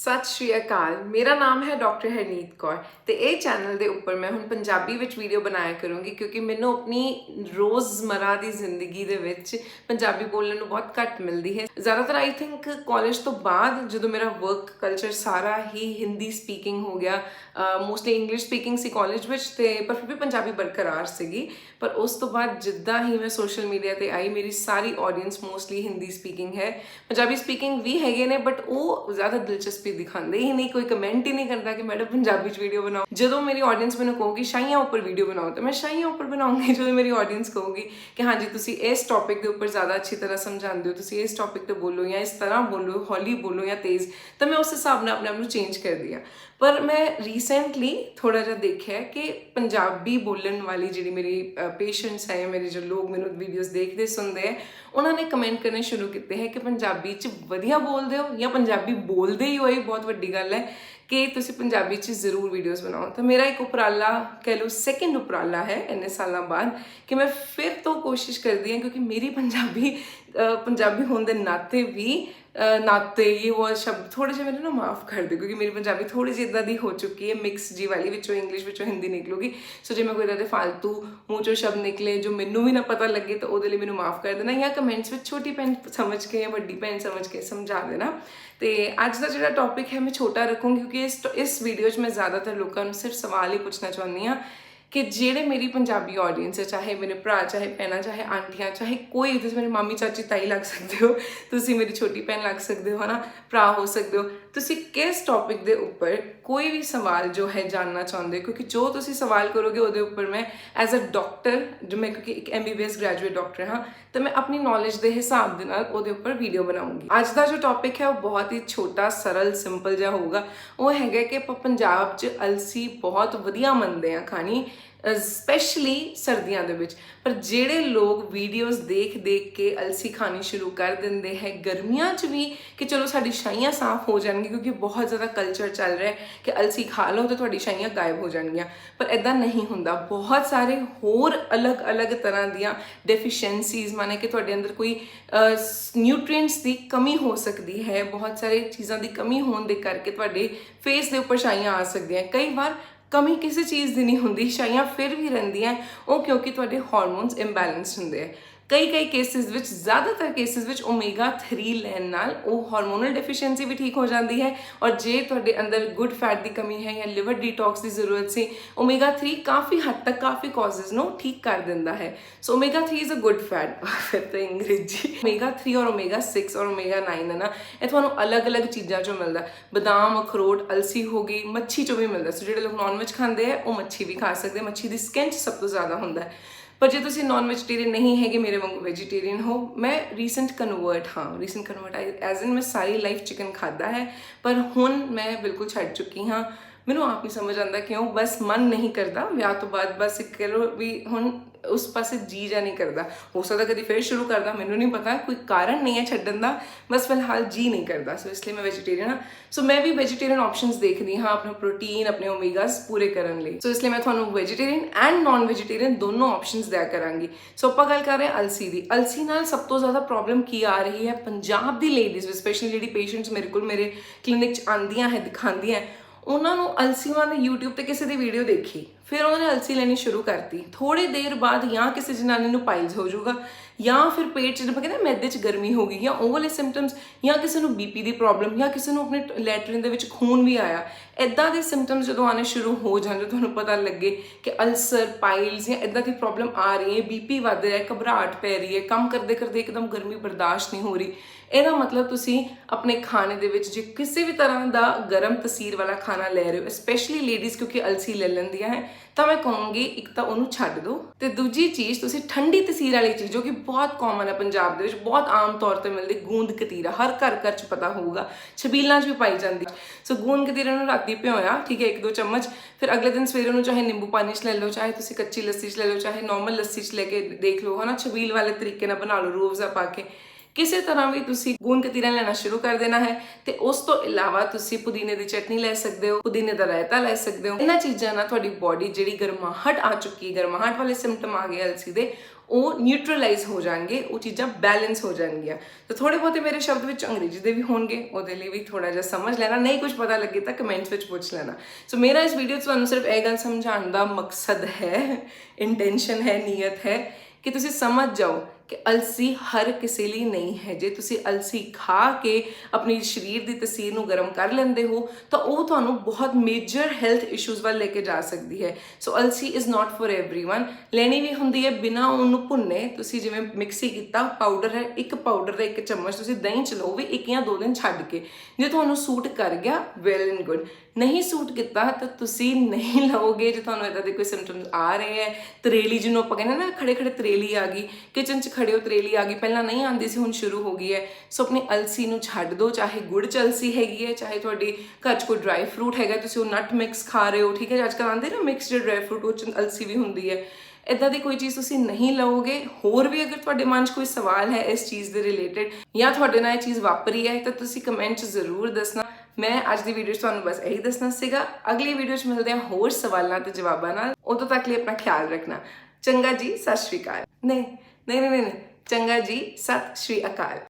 ਸਤਿ ਸ਼੍ਰੀ ਅਕਾਲ। ਮੇਰਾ ਨਾਮ ਹੈ ਡਾਕਟਰ ਹਰਨੀਤ ਕੌਰ ਤੇ ਇਹ ਚੈਨਲ ਦੇ ਉੱਪਰ ਮੈਂ ਹੁਣ ਪੰਜਾਬੀ ਵਿੱਚ ਵੀਡੀਓ ਬਣਾਇਆ ਕਰੂੰਗੀ ਕਿਉਂਕਿ ਮੈਨੂੰ ਆਪਣੀ ਰੋਜ਼ਮਰਾ ਦੀ ਜ਼ਿੰਦਗੀ ਦੇ ਵਿੱਚ ਪੰਜਾਬੀ ਬੋਲਣ ਨੂੰ ਬਹੁਤ ਘੱਟ ਮਿਲਦੀ ਹੈ। ਜ਼ਿਆਦਾਤਰ ਆਈ ਥਿੰਕ ਕਾਲਜ ਤੋਂ ਬਾਅਦ ਜਦੋਂ ਮੇਰਾ ਵਰਕ ਕਲਚਰ ਸਾਰਾ ਹੀ ਹਿੰਦੀ ਸਪੀਕਿੰਗ ਹੋ ਗਿਆ ਮੋਸਟਲੀ ਇੰਗਲਿਸ਼ ਸਪੀਕਿੰਗ ਸੀ ਕਾਲਜ ਵਿੱਚ ਤੇ ਪਰ ਫਿਰ ਵੀ ਪੰਜਾਬੀ ਬਰਕਰਾਰ ਸੀਗੀ। ਪਰ ਉਸ ਤੋਂ ਬਾਅਦ ਜਿੱਦਾਂ ਹੀ ਮੈਂ ਸੋਸ਼ਲ ਮੀਡੀਆ ਤੇ ਆਈ, ਮੇਰੀ ਸਾਰੀ ਆਡੀਅנס ਮੋਸਟਲੀ ਹਿੰਦੀ ਸਪੀਕਿੰਗ ਹੈ। ਪੰਜਾਬੀ ਸਪੀਕਿੰਗ ਵੀ ਹੈਗੇ ਨੇ ਬਟ ਉਹ ਜ਼ਿਆਦਾ ਦਿਲਚਸਪੀ ਤੁਸੀਂ ਦਿਖਾਉਂਦੇ ਹੀ ਨਹੀਂ, ਕੋਈ ਕਮੈਂਟ ਹੀ ਨਹੀਂ ਕਰਦਾ ਕਿ ਮੈਡਮ ਪੰਜਾਬੀ ਚ ਵੀਡੀਓ ਬਣਾਓ। ਜਦੋਂ ਮੇਰੀ ਆਡੀਅנס ਮੈਨੂੰ ਕਹੂਗੀ ਸ਼ਾਈਆਂ ਉੱਪਰ ਵੀਡੀਓ ਬਣਾਓ, ਤਾਂ ਮੈਂ ਸ਼ਾਈਆਂ ਉੱਪਰ ਬਣਾਉਂਗੀ। ਜਦੋਂ ਮੇਰੀ ਆਡੀਅנס ਕਹੂਗੀ ਕਿ ਹਾਂਜੀ, ਤੁਸੀਂ ਇਸ ਟੌਪਿਕ ਦੇ ਉੱਪਰ ਜ਼ਿਆਦਾ ਅੱਛੀ ਤਰ੍ਹਾਂ ਸਮਝਾਉਂਦੇ ਹੋ, ਤੁਸੀਂ ਇਸ ਟੌਪਿਕ ਤੇ ਬੋਲੋ ਜਾਂ ਇਸ ਤਰ੍ਹਾਂ ਬੋਲੋ, ਹੌਲੀ ਬੋਲੋ ਜਾਂ ਤੇਜ਼, ਤਾਂ ਮੈਂ ਉਸ ਹਿਸਾਬ ਨਾਲ ਆਪਣੇ ਆਪ ਨੂੰ ਚੇਂਜ ਕਰਦੀ ਆ ਪਰ ਮੈਂ ਰੀਸੈਂਟਲੀ ਥੋੜਾ ਜਿਹਾ ਦੇਖਿਆ ਕਿ ਪੰਜਾਬੀ ਬੋਲਣ ਵਾਲੀ ਜਿਹੜੀ ਮੇਰੀ ਪੇਸ਼ੈਂਟਸ ਹੈ ਮੇਰੇ ਜੋ ਲੋਕ ਮੈਨੂੰ ਵੀਡੀਓਜ਼ ਦੇਖਦੇ, ਸੁਣਦੇ ਹੈ, ਉਹਨਾਂ ਨੇ ਕਮੈਂਟ ਕਰਨੇ ਸ਼ੁਰੂ ਕੀਤੇ ਹੈ ਕਿ ਪੰਜਾਬੀ ਚ ਵਧੀਆ ਬੋਲਦੇ ਹੋ ਜਾਂ ਪੰਜਾਬੀ ਬੋਲਦੇ ਹੀ ਹੋਏ ਇਹ ਬਹੁਤ ਵੱਡੀ ਗੱਲ ਹੈ ਕਿ ਤੁਸੀਂ ਪੰਜਾਬੀ ਚ ਜ਼ਰੂਰ ਵੀਡੀਓਜ਼ ਬਣਾਓ। ਤਾਂ ਮੇਰਾ ਇੱਕ ਉਪਰਾਲਾ ਕਹਿ ਲਓ ਸੈਕਿੰਡ ਉਪਰਾਲਾ ਹੈ ਇੰਨੇ ਸਾਲਾਂ ਬਾਅਦ ਕਿ ਮੈਂ ਫਿਰ ਤੋਂ ਕੋਸ਼ਿਸ਼ ਕਰਦੀ ਹਾਂ ਕਿਉਂਕਿ ਮੇਰੀ ਪੰਜਾਬੀ ਪੰਜਾਬੀ ਹੋਣ ਦੇ ਨਾਤੇ ਵੀ ਨਾਤੇ ਇਹ ਉਹ ਸ਼ਬਦ ਥੋੜੇ ਜਿਹਾ ਮੈਨੂੰ ਨਾ ਮਾਫ ਕਰ ਦਿਓ ਕਿਉਂਕਿ ਮੇਰੀ ਪੰਜਾਬੀ ਥੋੜੀ ਜਿਹੀ ਇਦਾਂ ਦੀ ਹੋ ਚੁੱਕੀ ਹੈ ਮਿਕਸ ਜੀ ਵਾਲੀ ਵਿੱਚੋਂ ਇੰਗਲਿਸ਼ ਵਿੱਚੋਂ ਹਿੰਦੀ ਨਿਕਲੂਗੀ। ਸੋ ਜੇ ਮੈਂ ਕੋਈ ਇਦਾਂ ਦੇ ਫालतू ਮੂੰਹ ਚੋਂ ਸ਼ਬਦ ਨਿਕਲੇ ਜੋ ਮੈਨੂੰ ਵੀ ਨਾ ਪਤਾ ਲੱਗੇ ਤਾਂ ਉਹਦੇ ਲਈ ਮੈਨੂੰ ਮਾਫ ਕਰ ਦੇਣਾ ਜਾਂ ਕਮੈਂਟਸ ਵਿੱਚ ਛੋਟੀ ਭੈਣ ਸਮਝ ਕੇ ਜਾਂ ਵੱਡੀ ਭੈਣ ਸਮਝ ਕੇ ਸਮਝਾ ਦੇਣਾ। ਤੇ ਅੱਜ ਦਾ ਜਿਹੜਾ ਟੌਪਿਕ ਹੈ, ਮੈਂ ਛੋਟਾ ਰੱਖੂੰਗੀ ਕਿਉਂਕਿ ਇਸ ਇਸ ਵੀਡੀਓ 'ਚ ਮੈਂ ਜ਼ਿਆਦਾਤਰ ਲੋਕਾਂ ਨੂੰ ਸਿਰਫ ਸਵਾਲ ਹੀ ਪੁੱਛਣਾ ਚਾਹੁੰਦੀ ਹਾਂ। ਕਿ ਜਿਹੜੇ ਮੇਰੀ ਪੰਜਾਬੀ ਆਡੀਅנס ਹੈ, ਚਾਹੇ ਮੇਰੇ ਭਰਾ, ਚਾਹੇ ਭੈਣਾਂ, ਚਾਹੇ ਆਂਟੀਆਂ, ਚਾਹੇ ਕੋਈ ਤੁਸੀਂ ਮੇਰੀ ਮਾਮੀ, ਚਾਚੀ, ਤਾਈ ਲੱਗ ਸਕਦੇ ਹੋ, ਤੁਸੀਂ ਮੇਰੀ ਛੋਟੀ ਭੈਣ ਲੱਗ ਸਕਦੇ ਹੋ, ਹਨਾ, ਭਰਾ ਹੋ ਸਕਦੇ ਹੋ ਤੁਸੀਂ ਕਿਸ ਟੌਪਿਕ ਦੇ ਉੱਪਰ ਕੋਈ ਵੀ ਸਵਾਲ ਜੋ ਹੈ ਜਾਨਣਾ ਚਾਹੁੰਦੇ ਹੋ? ਕਿਉਂਕਿ ਜੋ ਤੁਸੀਂ ਸਵਾਲ ਕਰੋਗੇ ਉਹਦੇ ਉੱਪਰ ਮੈਂ ਐਜ਼ ਅ ਡਾਕਟਰ ਜੋ ਮੈਂ ਕਿਉਂਕਿ ਇੱਕ ਐਮਬੀਬੀਐਸ ਗ੍ਰੈਜੂਏਟ ਡਾਕਟਰ ਹਾਂ, ਤਾਂ ਮੈਂ ਆਪਣੀ ਨੌਲੇਜ ਦੇ ਹਿਸਾਬ ਦੇ ਨਾਲ ਉਹਦੇ ਉੱਪਰ ਵੀਡੀਓ ਬਣਾਉਂਗੀ। ਅੱਜ ਦਾ ਜੋ ਟੌਪਿਕ ਹੈ ਉਹ ਬਹੁਤ ਹੀ ਛੋਟਾ, ਸਰਲ ਸਿੰਪਲ ਜਿਹਾ ਹੋਊਗਾ। ਉਹ ਹੈਗਾ ਕਿ ਆਪਾਂ ਪੰਜਾਬ 'ਚ ਅਲਸੀ ਬਹੁਤ ਵਧੀਆ ਮੰਨਦੇ ਆ ਖਾਣੀ। ਸਪੈਸ਼ਲੀ ਸਰਦੀਆਂ ਦੇ ਵਿੱਚ। ਪਰ ਜਿਹੜੇ ਲੋਕ ਵੀਡੀਓਜ਼ ਦੇਖ ਦੇਖ ਕੇ ਅਲਸੀ ਖਾਣੀ ਸ਼ੁਰੂ ਕਰ ਦਿੰਦੇ ਹੈ, ਗਰਮੀਆਂ 'ਚ ਵੀ ਕਿ ਚਲੋ ਸਾਡੀ ਛਾਈਆਂ ਸਾਫ਼ ਹੋ ਜਾਣਗੀਆਂ ਕਿਉਂਕਿ ਬਹੁਤ ਜ਼ਿਆਦਾ ਕਲਚਰ ਚੱਲ ਰਿਹਾ ਹੈ ਕਿ ਅਲਸੀ ਖਾ ਲਓ ਤਾਂ ਤੁਹਾਡੀ ਛਾਈਆਂ ਗਾਇਬ ਹੋ ਜਾਣਗੀਆਂ। ਪਰ ਇਦਾਂ ਨਹੀਂ ਹੁੰਦਾ। ਬਹੁਤ ਸਾਰੇ ਹੋਰ ਅਲੱਗ-ਅਲੱਗ ਤਰ੍ਹਾਂ ਦੀਆਂ ਡੈਫੀਸ਼ੀਐਂਸੀਜ਼ ਮਾਨੇ ਕਿ ਤੁਹਾਡੇ ਅੰਦਰ ਕੋਈ ਨਿਊਟ੍ਰੀਐਂਟਸ ਦੀ ਕਮੀ ਹੋ ਸਕਦੀ ਹੈ। ਬਹੁਤ ਸਾਰੇ ਚੀਜ਼ਾਂ ਦੀ ਕਮੀ ਹੋਣ ਦੇ ਕਰਕੇ ਤੁਹਾਡੇ ਫੇਸ ਦੇ ਉੱਪਰ ਛਾਈਆਂ ਆ ਸਕਦੀਆਂ ਕਈ ਵਾਰ ਕਮੀ ਕਿਸੇ ਚੀਜ਼ ਦੀ ਨਹੀਂ ਹੁੰਦੀ ਛਾਈਆਂ ਫਿਰ ਵੀ ਰਹਿੰਦੀਆਂ, ਉਹ ਕਿਉਂਕਿ ਤੁਹਾਡੇ ਹਾਰਮੋਨਸ ਇੰਬੈਲੈਂਸ ਹੁੰਦੇ ਆ। ਕਈ ਕਈ ਕੇਸਿਸ ਵਿੱਚ, ਜ਼ਿਆਦਾਤਰ ਕੇਸਿਸ ਵਿੱਚ ਓਮੇਗਾ 3 ਲੈਣ ਨਾਲ ਉਹ ਹਾਰਮੋਨਲ ਡੈਫੀਸ਼ੀਐਂਸੀ ਵੀ ਠੀਕ ਹੋ ਜਾਂਦੀ ਹੈ ਔਰ ਜੇ ਤੁਹਾਡੇ ਅੰਦਰ ਗੁੱਡ ਫੈਟ ਦੀ ਕਮੀ ਹੈ ਜਾਂ ਲਿਵਰ ਡੀਟੌਕਸ ਦੀ ਜ਼ਰੂਰਤ ਸੀ ਓਮੇਗਾ 3 ਕਾਫੀ ਹੱਦ ਤੱਕ ਕਾਫੀ ਕਾਜ਼ਸ ਨੂੰ ਠੀਕ ਕਰ ਦਿੰਦਾ ਹੈ। So omega 3 is a good fat ਫਿਰ ਤਾਂ ਅੰਗਰੇਜ਼ੀ। ਓਮੇਗਾ 3 ਔਰ ਓਮੇਗਾ 6 ਔਰ ਓਮੇਗਾ 9 ਹੈ ਨਾ, ਇਹ ਤੁਹਾਨੂੰ ਅਲੱਗ-ਅਲੱਗ ਚੀਜ਼ਾਂ ਚੋਂ ਮਿਲਦਾ। ਬਦਾਮ, ਅਖਰੋਟ, ਅਲਸੀ ਹੋ ਗਈ, ਮੱਛੀ ਚੋਂ ਵੀ ਮਿਲਦਾ। ਸੋ ਜਿਹੜੇ ਲੋਕ ਨਾਨ ਵੈਜ ਖਾਂਦੇ ਆ, ਉਹ ਮੱਛੀ ਵੀ ਖਾ ਸਕਦੇ ਮੱਛੀ ਦੀ ਸਕਿਨ 'ਚ ਸਭ ਤੋਂ ਜ਼ਿਆਦਾ ਹੁੰਦਾ ਪਰ ਜੇ ਤੁਸੀਂ ਨਾਨ ਵੈਜੀਟੇਰੀਅਨ ਨਹੀਂ ਹੈਗੇ ਮੇਰੇ ਵਾਂਗੂ ਵੈਜੀਟੇਰੀਅਨ ਹੋ ਮੈਂ ਰੀਸੈਂਟ ਕਨਵਰਟ ਹਾਂ ਰੀਸੈਂਟ ਕਨਵਰਟ ਐਜ਼ ਇਨ ਮੈਂ ਸਾਰੀ ਲਾਈਫ ਚਿਕਨ ਖਾਦਾ ਹੈ ਪਰ ਹੁਣ ਮੈਂ ਬਿਲਕੁਲ ਛੱਡ ਚੁੱਕੀ ਹਾਂ ਮੈਨੂੰ ਆਪ ਨਹੀਂ ਸਮਝ ਆਉਂਦਾ ਕਿਉਂ ਬਸ ਮਨ ਨਹੀਂ ਕਰਦਾ ਵਿਆਹ ਤੋਂ ਬਾਅਦ ਬਸ ਇੱਕ ਕਰੋ ਵੀ ਹੁਣ ਉਸ ਪਾਸੇ ਜੀ ਜਾ ਨਹੀਂ ਕਰਦਾ। ਹੋ ਸਕਦਾ ਕਦੀ ਫਿਰ ਸ਼ੁਰੂ ਕਰਦਾ, ਮੈਨੂੰ ਨਹੀਂ ਪਤਾ, ਕੋਈ ਕਾਰਨ ਨਹੀਂ ਹੈ ਛੱਡਣ ਦਾ, ਬਸ ਫਿਲਹਾਲ ਜੀ ਨਹੀਂ ਕਰਦਾ। ਸੋ ਇਸ ਲਈ ਮੈਂ ਵੈਜੀਟੇਰੀਅਨ ਹਾਂ। ਸੋ ਮੈਂ ਵੀ ਵੈਜੀਟੇਰੀਅਨ ਆਪਸ਼ਨਸ ਦੇਖਦੀ ਹਾਂ, ਆਪਣਾ ਪ੍ਰੋਟੀਨ ਆਪਣੇ ਓਮੇਗਾਸ ਪੂਰੇ ਕਰਨ ਲਈ। ਸੋ ਇਸ ਲਈ ਮੈਂ ਤੁਹਾਨੂੰ ਵੈਜੀਟੇਰੀਅਨ ਐਂਡ ਨਾਨ ਵੈਜੀਟੇਰੀਅਨ ਦੋਨੋਂ ਆਪਸ਼ਨਸ ਦਿਆ ਕਰਾਂਗੀ। ਸੋ ਆਪਾਂ ਗੱਲ ਕਰ ਰਹੇ ਹਾਂ ਅਲਸੀ ਦੀ। ਅਲਸੀ ਨਾਲ ਸਭ ਤੋਂ ਜ਼ਿਆਦਾ ਪ੍ਰੋਬਲਮ ਕੀ ਆ ਰਹੀ ਹੈ? ਪੰਜਾਬ ਦੀ ਲੇਡੀਜ਼ ਸਪੈਸ਼ਲੀ ਜਿਹੜੀ ਪੇਸ਼ੈਂਟਸ ਮੇਰੇ ਕੋਲ ਮੇਰੇ ਕਲੀਨਿਕ 'ਚ ਆਉਂਦੀਆਂ ਹੈ, ਦਿਖਾਉਂਦੀਆਂ ਉਹਨਾਂ ਨੂੰ ਅਲਸੀਆਂ ਨੇ YouTube ਤੇ ਕਿਸੇ ਦੀ ਵੀਡੀਓ ਦੇਖੀ। ਫਿਰ ਉਹਨਾਂ ਨੇ ਅਲਸੀ ਲੈਣੀ ਸ਼ੁਰੂ ਕਰਤੀ। ਥੋੜੀ ਦੇਰ ਬਾਅਦ ਜਾਂ ਕਿਸੇ ਜਨਾਨੀ ਨੂੰ ਪਾਈਲਸ ਹੋ ਜਾਊਗਾ, ਜਾਂ ਫਿਰ ਪੇਟ 'ਚ ਜਿਵੇਂ ਕਹਿੰਦੇ ਮੈਦੇ 'ਚ ਗਰਮੀ ਹੋ ਗਈ, ਜਾਂ ਉਹ ਵਾਲੇ ਸਿੰਪਟਮਸ ਜਾਂ ਕਿਸੇ ਨੂੰ ਬੀਪੀ ਦੀ ਪ੍ਰੋਬਲਮ ਜਾਂ ਕਿਸੇ ਨੂੰ ਆਪਣੇ ਲੈਟਰਿਨ ਦੇ ਵਿੱਚ ਖੂਨ ਵੀ ਆਇਆ ਇਦਾਂ ਦੇ ਸਿੰਪਟਮਸ ਜਦੋਂ ਆਨੇ ਸ਼ੁਰੂ ਹੋ ਜਾਂਦੇ ਤੁਹਾਨੂੰ ਪਤਾ ਲੱਗੇ ਕਿ ਅਲਸਰ ਪਾਈਲਸ ਜਾਂ ਇਦਾਂ ਦੀ ਪ੍ਰੋਬਲਮ ਆ ਰਹੀ ਹੈ ਬੀਪੀ ਵੱਧ ਰਿਹਾ ਹੈ, ਘਬਰਾਹਟ ਪੈ ਰਹੀ ਹੈ, ਕੰਮ ਕਰਦੇ ਕਰਦੇ ਇੱਕਦਮ ਗਰਮੀ ਬਰਦਾਸ਼ਤ ਨਹੀਂ ਹੋ ਰਹੀ, ਇਹਦਾ ਮਤਲਬ ਤੁਸੀਂ ਆਪਣੇ ਖਾਣੇ ਦੇ ਵਿੱਚ ਜੇ ਕਿਸੇ ਵੀ ਤਰ੍ਹਾਂ ਦਾ ਗਰਮ ਤਸੀਰ ਵਾਲਾ ਖਾਣਾ ਲੈ ਰਹੇ ਹੋ ਸਪੈਸ਼ਲੀ ਲੇਡੀਜ਼ ਕਿਉਂਕਿ ਅਲਸੀ ਲੈ ਲੈਂਦੀਆਂ ਹੈ ਤਾਂ ਮੈਂ ਕਹੂੰਗੀ, ਇੱਕ ਤਾਂ ਉਹਨੂੰ ਛੱਡ ਦਿਓ ਤੇ ਦੂਜੀ ਚੀਜ਼, ਤੁਸੀਂ ਠੰਡੀ ਤਸੀਰ ਵਾਲੀ ਚੀਜ਼, ਜੋ ਕਿ ਬਹੁਤ ਕਾਮਨ ਹੈ ਪੰਜਾਬ ਦੇ ਵਿੱਚ, ਬਹੁਤ ਆਮ ਤੌਰ ਤੇ ਮਿਲਦੀ, ਗੂੰਦ ਕਤੀਰਾ, ਹਰ ਘਰ ਘਰ ਚ ਪਤਾ ਹੋਊਗਾ, ਛਬੀਲਾਂ 'ਚ ਵੀ ਪਾਈ ਜਾਂਦੀ ਸੋ ਗੂੰਦ ਕਤੀਰੇ ਨੂੰ ਰਾਤੀ ਭਿਓਇਆ, ਠੀਕ ਹੈ, ਇੱਕ ਦੋ ਚਮਚ, ਫਿਰ ਅਗਲੇ ਦਿਨ ਸਵੇਰੇ ਨੂੰ ਚਾਹੇ ਨਿੰਬੂ ਪਾਣੀ 'ਚ ਲੈ ਲਓ, ਚਾਹੇ ਤੁਸੀਂ ਕੱਚੀ ਲੱਸੀ 'ਚ ਲੈ ਲਓ, ਚਾਹੇ ਨਾਰਮਲ ਲੱਸੀ 'ਚ ਲੈ ਕੇ ਦੇਖ ਲਓ, ਹਨਾ, ਛਬੀਲ ਵਾਲੇ ਤਰੀਕੇ ਨਾਲ ਬਣਾ ਲਓ ਰੂਹ ਅਫਜ਼ਾ ਪਾ ਕੇ। ਕਿਸੇ ਤਰ੍ਹਾਂ ਵੀ ਤੁਸੀਂ ਗੂੰਦ ਕਤੀਰਾ ਲੈਣਾ ਸ਼ੁਰੂ ਕਰ ਦੇਣਾ ਹੈ ਤੇ ਉਸ ਤੋਂ ਇਲਾਵਾ ਤੁਸੀਂ ਪੁਦੀਨੇ ਦੀ ਚਟਨੀ ਲੈ ਸਕਦੇ ਹੋ, ਪੁਦੀਨੇ ਦਾ ਰਾਇਤਾ ਲੈ ਸਕਦੇ ਹੋ। ਇਹਨਾਂ ਚੀਜ਼ਾਂ ਨਾਲ ਤੁਹਾਡੀ ਬਾਡੀ ਜਿਹੜੀ ਗਰਮਾਹਟ ਆ ਚੁੱਕੀ ਗਰਮਾਹਟ ਵਾਲੇ ਸਿੰਪਟਮ ਆ ਗਏ ਅਲਸੀ ਦੇ, ਉਹ ਨਿਊਟਰਲਾਈਜ਼ ਹੋ ਜਾਣਗੇ, ਉਹ ਚੀਜ਼ਾਂ ਬੈਲੈਂਸ ਹੋ ਜਾਣਗੀਆਂ। ਤਾਂ ਥੋੜੇ ਬਹੁਤੇ ਮੇਰੇ ਸ਼ਬਦ ਵਿੱਚ ਅੰਗਰੇਜ਼ੀ ਦੇ ਵੀ ਹੋਣਗੇ, ਉਹਦੇ ਲਈ ਵੀ ਥੋੜਾ ਜਿਹਾ ਸਮਝ ਲੈਣਾ, ਨਹੀਂ ਕੁਝ ਪਤਾ ਲੱਗੇ ਤਾਂ ਕਮੈਂਟਸ ਵਿੱਚ ਪੁੱਛ ਲੈਣਾ। ਸੋ ਮੇਰਾ ਇਸ ਵੀਡੀਓ 'ਚ ਤੁਹਾਨੂੰ ਸਿਰਫ ਇਹ ਗੱਲ ਸਮਝਾਉਣ ਦਾ ਮਕਸਦ ਹੈ ਇੰਟੈਂਸ਼ਨ ਹੈ, ਨੀਅਤ ਹੈ ਕਿ ਤੁਸੀਂ ਸਮਝ ਜਾਓ ਕਿ ਅਲਸੀ ਹਰ ਕਿਸੇ ਲਈ ਨਹੀਂ ਹੈ। ਜੇ ਤੁਸੀਂ ਅਲਸੀ ਖਾ ਕੇ ਆਪਣੀ ਸਰੀਰ ਦੀ ਤਸੀਰ ਨੂੰ ਗਰਮ ਕਰ ਲੈਂਦੇ ਹੋ, ਤਾਂ ਉਹ ਤੁਹਾਨੂੰ ਬਹੁਤ ਮੇਜਰ ਹੈਲਥ ਇਸ਼ੂਜ਼ ਵੱਲ ਲੈ ਕੇ ਜਾ ਸਕਦੀ ਹੈ। ਸੋ ਅਲਸੀ ਇਜ਼ ਨਾਟ ਫॉर एवरीवन ਲੈਣੀ ਵੀ ਹੁੰਦੀ ਹੈ ਬਿਨਾ ਉਹਨੂੰ ਭੁੰਨੇ। ਤੁਸੀਂ ਜਿਵੇਂ ਮਿਕਸੀ ਕੀਤਾ ਪਾਊਡਰ ਹੈ, ਇੱਕ ਪਾਊਡਰ ਦਾ ਇੱਕ ਚਮਚ। ਤੁਸੀਂ ਦਹੀਂ ਚ ਲਓ ਵੀ ਇੱਕ ਜਾਂ ਦੋ ਦਿਨ ਛੱਡ ਕੇ। ਜੇ ਤੁਹਾਨੂੰ ਸੂਟ ਕਰ ਗਿਆ ਵੈਲ ਐਂਡ ਗੁੱਡ ਨਹੀਂ ਸੂਟ ਕੀਤਾ, ਤਾਂ ਤੁਸੀਂ ਨਹੀਂ ਲਓਗੇ। ਜੇ ਤੁਹਾਨੂੰ ਇਦਾਂ ਦੇ ਕੋਈ ਸਿੰਪਟਮਸ ਆ ਰਹੇ ਹੈ, ਤਰੇਲੀ ਜਿਹਨੂੰ ਆਪਾਂ ਕਹਿੰਦੇ ਨਾ ਖੜੇ ਖੜੇ ਤਰੇਲੀ ਆ ਗਈ ਕਿਚਨ ਚ ਖੜੇ ਹੋ, ਤਰੇਲੀ ਆ ਗਈ। ਪਹਿਲਾਂ ਨਹੀਂ ਆਉਂਦੀ ਸੀ, ਹੁਣ ਸ਼ੁਰੂ ਹੋ ਗਈ ਹੈ। ਸੋ ਆਪਣੀ ਅਲਸੀ ਨੂੰ ਛੱਡ ਦਿਓ, ਚਾਹੇ ਗੁੜ ਚ ਅਲਸੀ ਹੈਗੀ ਹੈ, ਚਾਹੇ ਤੁਹਾਡੀ ਘਰ 'ਚ ਕੋਈ ਡਰਾਈ ਫਰੂਟ ਹੈਗਾ, ਤੁਸੀਂ ਉਹ ਨਟ ਮਿਕਸ ਖਾ ਰਹੇ ਹੋ, ਠੀਕ ਹੈ ਅੱਜ ਕੱਲ੍ਹ ਆਉਂਦੇ ਨਾ ਮਿਕਸਡ ਡਰਾਈ ਫਰੂਟ ਉਹ 'ਚ ਅਲਸੀ ਵੀ ਹੁੰਦੀ ਹੈ। ਇਦਾਂ ਦੀ ਕੋਈ ਚੀਜ਼ ਤੁਸੀਂ ਨਹੀਂ ਲਓਗੇ ਹੋਰ ਵੀ ਅਗਰ ਤੁਹਾਡੇ ਮਨ 'ਚ ਕੋਈ ਸਵਾਲ ਹੈ ਇਸ ਚੀਜ਼ ਦੇ ਰਿਲੇਟਡ ਜਾਂ ਤੁਹਾਡੇ ਨਾਲ ਇਹ ਚੀਜ਼ ਵਾਪਰੀ ਹੈ, ਤਾਂ ਤੁਸੀਂ ਕਮੈਂਟ 'ਚ ਜ਼ਰੂਰ ਦੱਸਣਾ। ਮੈਂ ਅੱਜ ਦੀ ਵੀਡੀਓ 'ਚ ਤੁਹਾਨੂੰ ਬਸ ਇਹੀ ਦੱਸਣਾ ਸੀਗਾ। ਅਗਲੀ ਵੀਡੀਓ 'ਚ ਮਿਲਦੇ ਹਾਂ ਹੋਰ ਸਵਾਲਾਂ ਤੇ ਜਵਾਬਾਂ ਨਾਲ। ਉਦੋਂ ਤੱਕ ਲਈ ਆਪਣਾ ਖਿਆਲ ਰੱਖਣਾ। ਚੰਗਾ ਜੀ, ਸਤਿ ਸ਼੍ਰੀ ਅਕਾਲ। ਨਹੀਂ ਨਹੀਂ ਨਹੀਂ ਨਹੀਂ ਚੰਗਾ ਜੀ ਸਤਿ ਸ਼੍ਰੀ ਅਕਾਲ।